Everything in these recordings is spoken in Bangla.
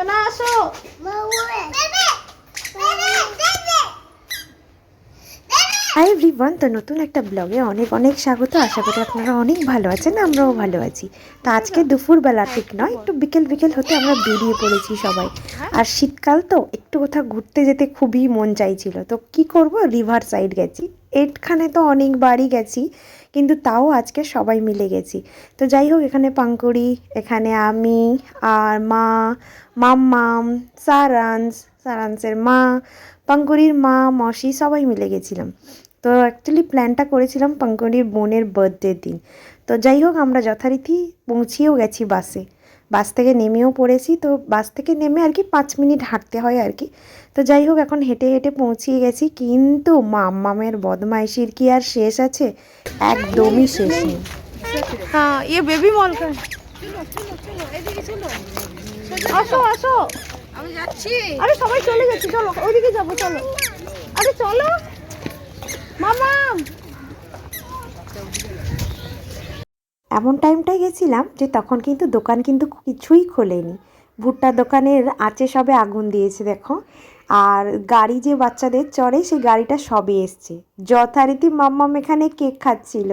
সোনা আসো। হাই এভরিওয়ান তো নতুন একটা ব্লগে অনেক অনেক স্বাগত। আশা করি আপনারা অনেক ভালো আছেন, আমরাও ভালো আছি। তো আজকে দুপুরবেলা ঠিক নয়, একটু বিকেল বিকেল হতে আমরা বেরিয়ে পড়েছি সবাই। আর শীতকাল তো একটু কোথাও ঘুরতে যেতে খুবই মন চাইছিল। তো কি করব? রিভার সাইড গেছি। এখানে তো অনেকবারই গেছি। কিন্তু তাও আজকে সবাই মিলে গেছি। তো যাই হোক, এখানে পাঙ্কুড়ি, এখানে আমি, আর মা, মাম্মাম, সারান্স, সারান্সের মা, পাঙ্কুড়ির মা, মাসি সবাই মিলে গেছিলাম। তো অ্যাকচুয়ালি প্ল্যানটা করেছিলাম পঙ্করির বোনের বার্থডের দিন। তো যাই হোক আমরা যথারীতি পৌঁছিয়েও গেছি বাসে বাস থেকে নেমেও পড়েছি তো বাস থেকে নেমে আর কি পাঁচ মিনিট হাঁটতে হয় আর কি। তো যাই হোক এখন হেঁটে হেঁটে পৌঁছিয়ে গেছি কিন্তু মাম্মামের বদমাইশির কি আর শেষ আছে? একদমই শেষ নেই। হ্যাঁ ইয়ে বেবি মল का আসো আসো। আমি যাচ্ছি। আরে সবাই চলে গেছে চলো ওইদিকে যাব চলো। আরে চলো। এমন টাইমটায় গেছিলাম যে তখন কিন্তু দোকান কিন্তু কিছুই খোলেনি। ভুট্টার দোকানের আঁচে সবে আগুন দিয়েছে, দেখো। আর গাড়ি যে বাচ্চাদের চড়ে, সেই গাড়িটা সবে এসছে। যথারীতি মাম্মাম এখানে কেক খাচ্ছিল।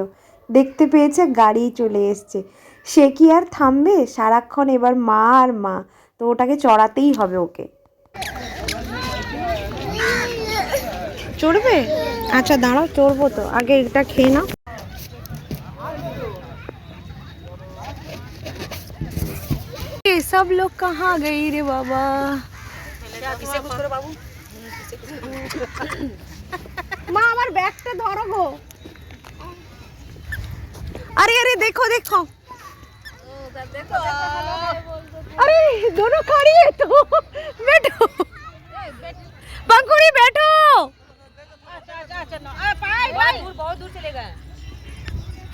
দেখতে পেয়েছে গাড়ি চলে এসছে। সে কি আর থামবে? সারাক্ষণ এবার মা আর মা। তো ওটাকে চড়াতেই হবে ওকে। চড়বে আচ্ছা দাঁড়াও চড়বো তো আগে এটা খেয়ে নাও ये सब लोग कहाँ गई रे बाबा মা আমার ব্যাগটা ধরো গো अरे अरे देखो देखो अरे दोनों खड़ी है तो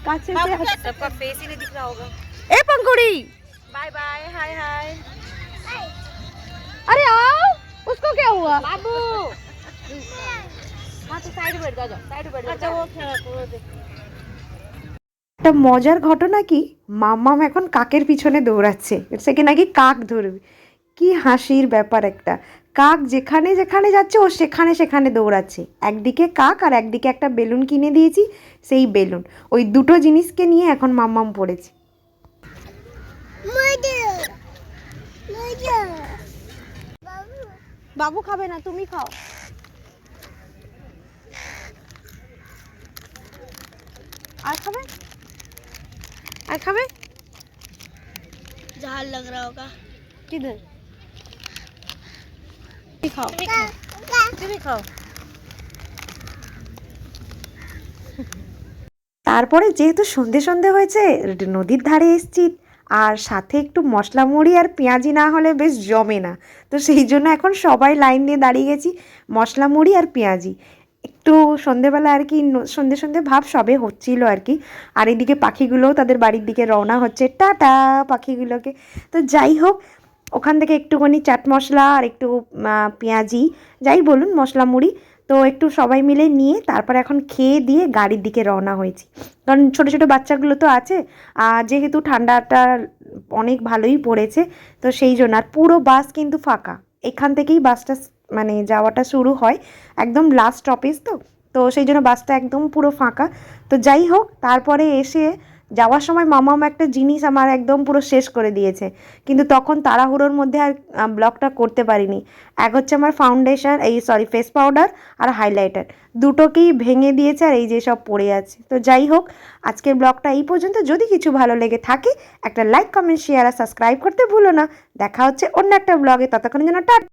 কাছে এসে হাস- सबका फेस ही नहीं दिख रहा होगा এ पंखुड़ी बाय बाय हाय हाय अरे आओ उसको क्या हुआ बाबू हाँ तो साइड बैठ जाओ साइड बैठ जाओ अच्छा वो একটা মজার ঘটনা কি মাম্মাম এখন কাকের পিছনে দৌড়াচ্ছে সে কি নাকি কাক ধরবে কি হাসির ব্যাপার একটা কাক যেখানে যেখানে যাচ্ছে ও সেখানে সেখানে দৌড়াচ্ছে একদিকে কাক আর একদিকে একটা বেলুন কিনে দিয়েছি সেই বেলুন ওই দুটো জিনিসকে নিয়ে এখন মাম্মাম পড়েছে বাবু খাবে না তুমি খাও আর খাবে আর খাবে झाल लग रहा होगा किधर তুমি তারপরে যেহেতু সন্ধে সন্ধে হয়েছে, নদীর ধারে এসছি, আর সাথে একটু মশলা মুড়ি আর পেঁয়াজি না হলে বেশ জমে না। তো সেই জন্য এখন সবাই লাইন দিয়ে দাঁড়িয়ে গেছি মশলা মুড়ি আর পেঁয়াজি। একটু সন্ধেবেলা আর কি সন্ধে সন্ধে ভাব সবে হচ্ছিল আর কি। আর এদিকে পাখিগুলোও তাদের বাড়ির দিকে রওনা হচ্ছে। টাটা পাখিগুলোকে। তো যাই হোক ওখান থেকে একটুখানি চাট মশলা আর একটু পেঁয়াজি, যাই বলুন, মশলা মুড়ি। তো একটু সবাই মিলে নিয়ে তারপর এখন খেয়ে দিয়ে গাড়ির দিকে রওনা হয়েছি। কারণ ছোটো ছোটো বাচ্চাগুলো তো আছে, আর যেহেতু ঠান্ডাটা অনেক ভালোই পড়েছে, তো সেই জন্য আর পুরো বাস কিন্তু ফাঁকা। এখান থেকেই বাসটা মানে যাওয়াটা শুরু হয় একদম লাস্ট স্টপেজ তো। তো সেই জন্য বাসটা একদম পুরো ফাঁকা। তো যাই হোক, তারপরে এসে যাওয়ার সময় মামাম একটা জিনিস আমার একদম পুরো শেষ করে দিয়েছে। কিন্তু তখন তাড়াহুড়োর মধ্যে আর ব্লগটা করতে পারিনি। এক হচ্ছে আমার ফাউন্ডেশন এই সরি ফেস পাউডার আর হাইলাইটার দুটোকেই ভেঙে দিয়েছে আর এই যে সব পড়ে আছে। তো যাই হোক, আজকের ব্লগটা এই পর্যন্ত। যদি কিছু ভালো লেগে থাকে, একটা লাইক কমেন্ট শেয়ার আর সাবস্ক্রাইব করতে ভুলো না। দেখা হচ্ছে অন্য একটা ব্লগে। ততক্ষণের জন্য টাটা